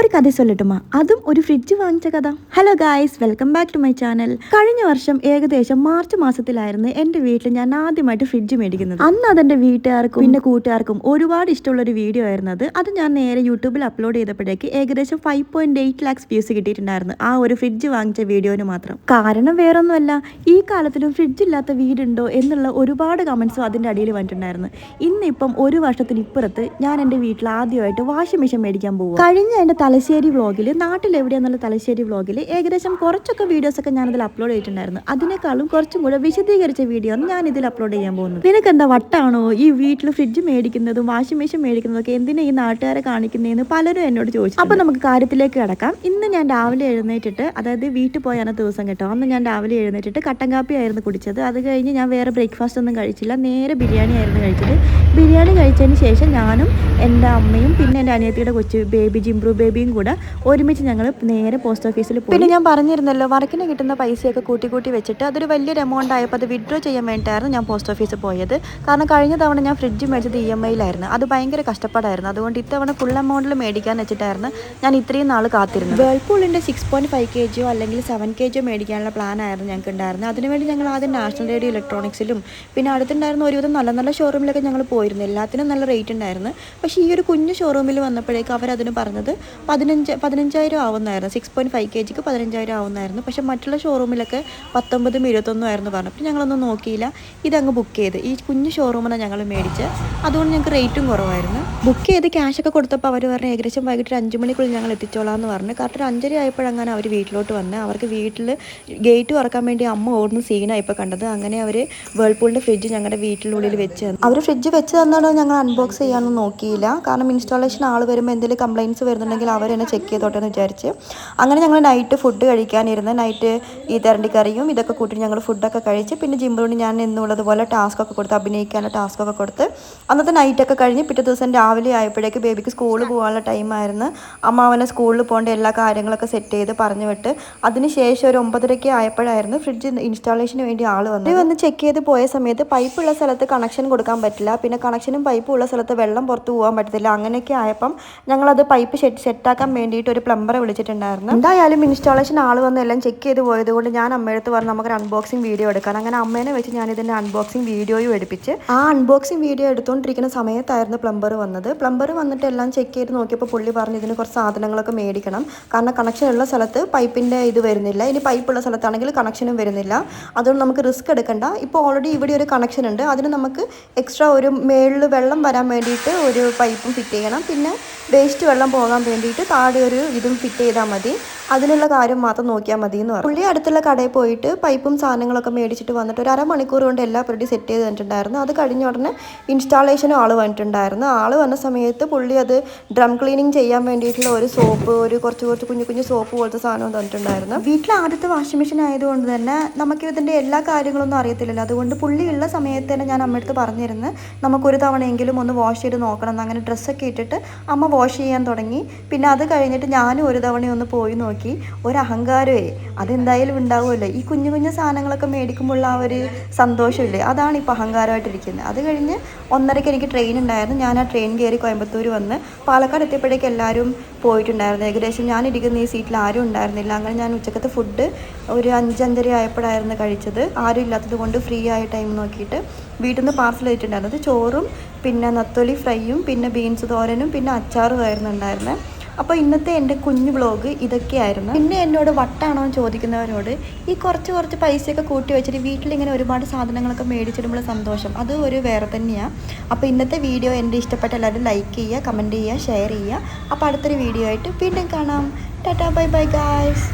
ഒരു കഥ ചൊല്ലട്ടുമാ. അതും ഒരു ഫ്രിഡ്ജ് വാങ്ങിച്ച കഥ. Hello guys welcome back to my channel കഴിഞ്ഞ വർഷം ഏകദേശം മാർച്ച് മാസത്തിലായിരുന്നു എന്റെ വീട്ടിൽ ഞാൻ ആദ്യമായിട്ട് ഫ്രിഡ്ജ് മേടിക്കുന്നത്. അന്ന് അതെന്റെ വീട്ടുകാർക്കും പിന്നെ കൂട്ടുകാർക്കും ഒരുപാട് ഇഷ്ടമുള്ള ഒരു വീഡിയോ ആയിരുന്നു അത് അത് ഞാൻ നേരെ യൂട്യൂബിൽ അപ്ലോഡ് ചെയ്തപ്പോഴേക്ക് ഏകദേശം five point eight lakhs views കിട്ടിയിട്ടുണ്ടായിരുന്നു ആ ഒരു ഫ്രിഡ്ജ് വാങ്ങിച്ച വീഡിയോന് മാത്രം. കാരണം വേറൊന്നുമല്ല ഈ കാലത്തിലും ഫ്രിഡ്ജ് ഇല്ലാത്ത വീടുണ്ടോ എന്നുള്ള ഒരുപാട് കമൻസും അതിന്റെ അടിയിൽ വന്നിട്ടുണ്ടായിരുന്നു. ഇന്നിപ്പം ഒരു വർഷത്തിന് ഇപ്പുറത്ത് ഞാൻ എന്റെ വീട്ടിൽ ആദ്യമായിട്ട് വാഷിംഗ് മെഷീൻ മേടിക്കാൻ പോകും കഴിഞ്ഞ എന്റെ തലശ്ശേരി വ്ളോഗിൽ നാട്ടിലെവിടെയാണെന്നുള്ള തലശ്ശേരി വ്ളോഗിൽ ഏകദേശം കുറച്ചൊക്കെ വീഡിയോസൊക്കെ ഞാനതിൽ അപ്ലോഡ് ചെയ്തിട്ടുണ്ടായിരുന്നു. അതിനേക്കാളും കുറച്ചും കൂടെ വിശദീകരിച്ച വീഡിയോ ആണ് ഞാൻ ഇതിൽ അപ്ലോഡ് ചെയ്യാൻ പോകുന്നത്. നിനക്ക് എന്താ വട്ടാണോ ഈ വീട്ടിൽ ഫ്രിഡ്ജ് മേടിക്കുന്നതും വാഷിംഗ് മെഷീൻ മേടിക്കുന്നതൊക്കെ എന്തിനാ ഈ നാട്ടുകാരെ കാണിക്കുന്നതെന്ന് പലരും എന്നോട് ചോദിച്ചു അപ്പോൾ നമുക്ക് കാര്യത്തിലേക്ക് കിടക്കാം. ഇന്ന് ഞാൻ രാവിലെ എഴുന്നേറ്റിട്ട് അതായത് വീട്ടിൽ പോയാണ് ദിവസം കേട്ടോ. അന്ന് ഞാൻ രാവിലെ എഴുന്നേറ്റിട്ട് കട്ടൻ കാപ്പി ആയിരുന്നു കുടിച്ചത്. അത് കഴിഞ്ഞ് ഞാൻ വേറെ ബ്രേക്ക്ഫാസ്റ്റ് ഒന്നും കഴിച്ചില്ല. നേരെ ബിരിയാണി ആയിരുന്നു കഴിച്ചത്. ബിരിയാണി കഴിച്ചതിന് ശേഷം ഞാനും എന്റെ അമ്മയും പിന്നെ എന്റെ അനിയത്തിയുടെ കൊച്ചു ബേബി ജിംബ്രു ബേബിയും കൂടെ ഒരുമിച്ച് ഞങ്ങൾ നേരെ പോസ്റ്റ് ഓഫീസിൽ പോയി. പിന്നെ ഞാൻ പറഞ്ഞിരുന്നല്ലോ വർക്കിന് കിട്ടുന്ന പൈസയൊക്കെ കൂട്ടി കൂട്ടി വെച്ചിട്ട് അതൊരു വലിയൊരു എമൗണ്ട് ആയപ്പോൾ അത് വിഡ്രോ ചെയ്യാൻ വേണ്ടിയിട്ടായിരുന്നു ഞാൻ പോസ്റ്റ് ഓഫീസിൽ പോയത്. കാരണം കഴിഞ്ഞ തവണ ഞാൻ ഫ്രിഡ്ജ് മേടിച്ചത് ഇ എം ഐയിലായിരുന്നു അത് ഭയങ്കര കഷ്ടപ്പാടായിരുന്നു. അതുകൊണ്ട് ഇത്തവണ ഫുൾ എമൗണ്ടിൽ മേടിക്കാൻ വെച്ചിട്ടായിരുന്നു ഞാൻ ഇത്രയും നാൾ കാത്തിരുന്നത്. വേൾപൂളിന്റെ six point five K G അല്ലെങ്കിൽ സെവൻ കെ ജിയോ മേടിക്കാനുള്ള പ്ലാൻ ആയിരുന്നു ഞങ്ങൾക്ക് ഉണ്ടായിരുന്നത്. അതിനുവേണ്ടി ഞങ്ങൾ ആദ്യം നാഷണൽ റേഡിയോ ഇലക്ട്രോണിക്സിലും പിന്നെ അടുത്തുണ്ടായിരുന്ന ഒരുവിധം നല്ല നല്ല ഷോറൂമിലൊക്കെ ഞങ്ങൾ പോയിരുന്നു. എല്ലാത്തിനും നല്ല റേറ്റ് ഉണ്ടായിരുന്നു. പക്ഷേ ഈ ഒരു കുഞ്ഞു ഷോറൂമിൽ വന്നപ്പോഴേക്കും അവരതിന് പറഞ്ഞത് പതിനഞ്ച് പതിനഞ്ചായിരം ആവുന്നതായിരുന്നു സിക്സ് പോയിന്റ് ഫൈവ് കെ ജിക്ക് പതിനഞ്ചായിരം ആവുന്നതായിരുന്നു പക്ഷേ മറ്റുള്ള ഷോറൂമിലൊക്കെ പത്തൊമ്പതും ഇരുപത്തൊന്നും ആയിരുന്നു പറഞ്ഞു. അപ്പോൾ ഞങ്ങളൊന്നും നോക്കിയില്ല. ഇതങ്ങ് ബുക്ക് ചെയ്ത്. ഈ കുഞ്ഞു ഷോറൂമിനാണ് ഞങ്ങൾ മേടിച്ച്. അതുകൊണ്ട് ഞങ്ങൾക്ക് റേറ്റും കുറവായിരുന്നു. ബുക്ക് ചെയ്ത് ക്യാഷൊക്കെ കൊടുത്തപ്പോൾ അവർ പറഞ്ഞു ഏകദേശം വൈകിട്ട് ഒരു അഞ്ച് മണിക്കുള്ളിൽ ഞങ്ങൾ എത്തിച്ചോളാം എന്ന് പറഞ്ഞു. കറക്റ്റ് ഒരു അഞ്ചര ആയപ്പോഴങ്ങനെ അവർ വീട്ടിലോട്ട് വന്ന്. അവർക്ക് വീട്ടിൽ ഗേറ്റ് തുറക്കാൻ വേണ്ടി അമ്മ ഓടുന്ന സീനാണ് ഇപ്പോൾ കണ്ടത്. അങ്ങനെ അവർ വേൾപൂളിന്റെ ഫ്രിഡ്ജ് ഞങ്ങളുടെ വീട്ടിലുള്ളിൽ വെച്ച് തന്നു. അവർ ഫ്രിഡ്ജ് വെച്ച് തന്നാണ് ഞങ്ങൾ അൺബോക്സ് ചെയ്യാനൊന്നും നോക്കിയില്ല. കാരണം ഇൻസ്റ്റാളേഷൻ ആൾ വരുമ്പോൾ എന്തെങ്കിലും കംപ്ലയിൻസ് വരുന്നുണ്ടെങ്കിൽ അവർ തന്നെ ചെക്ക് ചെയ്തോട്ടെ എന്ന് വിചാരിച്ച്. അങ്ങനെ ഞങ്ങൾ നൈറ്റ് ഫുഡ് കഴിക്കാനിരുന്ന് നൈറ്റ് ഈ തരണ്ടി കറിയും ഇതൊക്കെ കൂട്ടി ഞങ്ങൾ ഫുഡൊക്കെ കഴിച്ച് പിന്നെ ജിമ്മിലോട് ഞാൻ എന്നുള്ളതുപോലെ ടാസ്ക് ഒക്കെ കൊടുത്ത് അഭിനയിക്കാനുള്ള ടാസ്ക് ഒക്കെ കൊടുത്ത്. അന്നത്തെ നൈറ്റൊക്കെ കഴിഞ്ഞ് പിറ്റേ ദിവസം രാവിലെ ആയപ്പോഴേക്ക് ബേബിക്ക് സ്കൂളിൽ പോകാനുള്ള ടൈമായിരുന്നു അമ്മാവനെ സ്കൂളിൽ പോകേണ്ട എല്ലാ കാര്യങ്ങളൊക്കെ സെറ്റ് ചെയ്ത് പറഞ്ഞു വിട്ട്. അതിനുശേഷം ഒരു ഒമ്പതരയ്ക്ക് ആയപ്പോഴായിരുന്നു ഫ്രിഡ്ജ് ഇൻസ്റ്റാളേഷന് വേണ്ടി ആൾ വന്നു വന്ന് ചെക്ക് ചെയ്ത് പോയ സമയത്ത് പൈപ്പ് ഉള്ള സ്ഥലത്ത് കണക്ഷൻ കൊടുക്കാൻ പറ്റില്ല. പിന്നെ കണക്ഷനും പൈപ്പ് ഉള്ള സ്ഥലത്ത് വെള്ളം പുറത്ത് പോകാൻ പറ്റത്തില്ല. അങ്ങനെയൊക്കെ ആയപ്പം ഞങ്ങളത് പൈപ്പ് സെറ്റ് സെറ്റാക്കാൻ വേണ്ടിയിട്ട് ഒരു പ്ലംബറെ വിളിച്ചിട്ടുണ്ടായിരുന്നു. എന്തായാലും ഇൻസ്റ്റാളേഷൻ ആൾ വന്ന് എല്ലാം ചെക്ക് ചെയ്ത് പോയത് കൊണ്ട് ഞാൻ അമ്മയടുത്ത് പറഞ്ഞു നമുക്കൊരു അൺബോക്സിംഗ് വീഡിയോ എടുക്കാൻ അങ്ങനെ അമ്മേനെ വെച്ച് ഞാൻ ഇതിന്റെ അൺബോക്സിംഗ് വീഡിയോയും എടുപ്പിച്ച് ആ അൺബോക്സിംഗ് വീഡിയോ എടുത്തുകൊണ്ടിരിക്കുന്ന സമയത്തായിരുന്നു പ്ലംബർ വന്നത്. പ്ലംബർ വന്നിട്ട് എല്ലാം ചെക്ക് ചെയ്ത് നോക്കിയപ്പോൾ പുള്ളി പറഞ്ഞു ഇതിന് കുറച്ച് സാധനങ്ങളൊക്കെ മേടിക്കണം. കാരണം കണക്ഷൻ ഉള്ള സ്ഥലത്ത് പൈപ്പിന്റെ ഇത് വരുന്നില്ല. ഇനി പൈപ്പുള്ള സ്ഥലത്താണെങ്കിൽ കണക്ഷനും വരുന്നില്ല. അതുകൊണ്ട് നമുക്ക് റിസ്ക് എടുക്കണ്ട. ഇപ്പോൾ ഓൾറെഡി ഇവിടെ ഒരു കണക്ഷൻ ഉണ്ട്. അതിന് നമുക്ക് എക്സ്ട്രാ ഒരു മേളിൽ വെള്ളം വരാൻ വേണ്ടിയിട്ട് ഒരു പൈപ്പും ഫിറ്റ് ചെയ്യണം. പിന്നെ വേസ്റ്റ് വെള്ളം പോകാൻ വേണ്ടിയിട്ട് താഴെ ഒരു ഇതും ഫിറ്റ് ചെയ്താൽ മതി. അതിനുള്ള കാര്യം മാത്രം നോക്കിയാൽ മതി എന്ന് പറഞ്ഞു. പുള്ളി അടുത്തുള്ള കടയിൽ പോയിട്ട് പൈപ്പും സാധനങ്ങളൊക്കെ മേടിച്ചിട്ട് വന്നിട്ട് ഒരു അരമണിക്കൂർ കൊണ്ട് എല്ലാ പ്രതി സെറ്റ് ചെയ്ത് തന്നിട്ടുണ്ടായിരുന്നു. അത് കഴിഞ്ഞ ഉടനെ ഇൻസ്റ്റാളേഷനും ആൾ വന്നിട്ടുണ്ടായിരുന്നു. ആൾ വന്ന സമയത്ത് പുള്ളി അത് ഡ്രം ക്ലീനിങ് ചെയ്യാൻ വേണ്ടിയിട്ടുള്ള ഒരു സോപ്പ് ഒരു കുറച്ച് കുറച്ച് കുഞ്ഞു കുഞ്ഞു സോപ്പ് പോലത്തെ സാധനം തന്നിട്ടുണ്ടായിരുന്നു. വീട്ടിൽ ആദ്യത്തെ വാഷിംഗ് മെഷീൻ ആയതുകൊണ്ട് തന്നെ നമുക്ക് ഇതിന്റെ എല്ലാ കാര്യങ്ങളൊന്നും അറിയത്തില്ലല്ലോ. അതുകൊണ്ട് പുള്ളി ഉള്ള സമയത്ത് തന്നെ ഞാൻ അമ്മയടുത്ത് പറഞ്ഞിരുന്നു നമുക്കൊരു തവണയെങ്കിലും ഒന്ന് വാഷ് ചെയ്ത് നോക്കണം അങ്ങനെ ഡ്രസ്സൊക്കെ ഇട്ടിട്ട് അമ്മ വാഷ് ചെയ്യാൻ തുടങ്ങി. പിന്നെ അത് കഴിഞ്ഞിട്ട് ഞാനും ഒരു തവണ ഒന്ന് പോയി നോക്കി. ഒരു അഹങ്കാരമേ അതെന്തായാലും ഉണ്ടാവുമല്ലോ. ഈ കുഞ്ഞു കുഞ്ഞു സാധനങ്ങളൊക്കെ മേടിക്കുമ്പോൾ ആ ഒരു സന്തോഷമില്ലേ? അതാണ് ഇപ്പോൾ അഹങ്കാരമായിട്ടിരിക്കുന്നത്. അത് കഴിഞ്ഞ് ഒന്നരയ്ക്ക് എനിക്ക് ട്രെയിൻ ഉണ്ടായിരുന്നു. ഞാൻ ആ ട്രെയിൻ കയറി കോയമ്പത്തൂർ വന്ന് പാലക്കാട് എത്തിയപ്പോഴേക്ക് എല്ലാവരും പോയിട്ടുണ്ടായിരുന്നു. ഏകദേശം ഞാൻ ഇരിക്കുന്ന ഈ സീറ്റിൽ ആരും ഉണ്ടായിരുന്നില്ല. അങ്ങനെ ഞാൻ ഉച്ചക്കത്തെ ഫുഡ് ഒരു അഞ്ചഞ്ചര ആയപ്പോഴായിരുന്നു കഴിച്ചത്. ആരും ഇല്ലാത്തത് കൊണ്ട് ഫ്രീ ആയ ടൈം നോക്കിയിട്ട് വീട്ടിൽ നിന്ന് പാർസൽ ചെയ്തിട്ടുണ്ടായിരുന്നത് ചോറും പിന്നെ നത്തൊലി ഫ്രൈയും പിന്നെ ബീൻസ് തോരനും പിന്നെ അച്ചാറും ആയിരുന്നു ഉണ്ടായിരുന്നത് അപ്പോൾ ഇന്നത്തെ എന്റെ കുഞ്ഞു വ്ളോഗ് ഇതൊക്കെയായിരുന്നു. പിന്നെ എന്നോട് വട്ടാണോ എന്ന് ചോദിക്കുന്നവരോട് ഈ കുറച്ച് കുറച്ച് പൈസയൊക്കെ കൂട്ടി വെച്ചിട്ട് വീട്ടിലിങ്ങനെ ഒരുപാട് സാധനങ്ങളൊക്കെ മേടിച്ചിടുമ്പോൾ സന്തോഷം. അത് ഒരു വേറെ തന്നെയാണ് അപ്പോൾ ഇന്നത്തെ വീഡിയോ എന്റെ ഇഷ്ടപ്പെട്ട എല്ലാവരും ലൈക്ക് ചെയ്യുക കമന്റ് ചെയ്യുക ഷെയർ ചെയ്യുക. അപ്പോൾ അടുത്തൊരു വീഡിയോ ആയിട്ട് വീണ്ടും കാണാം. Tata bye bye guys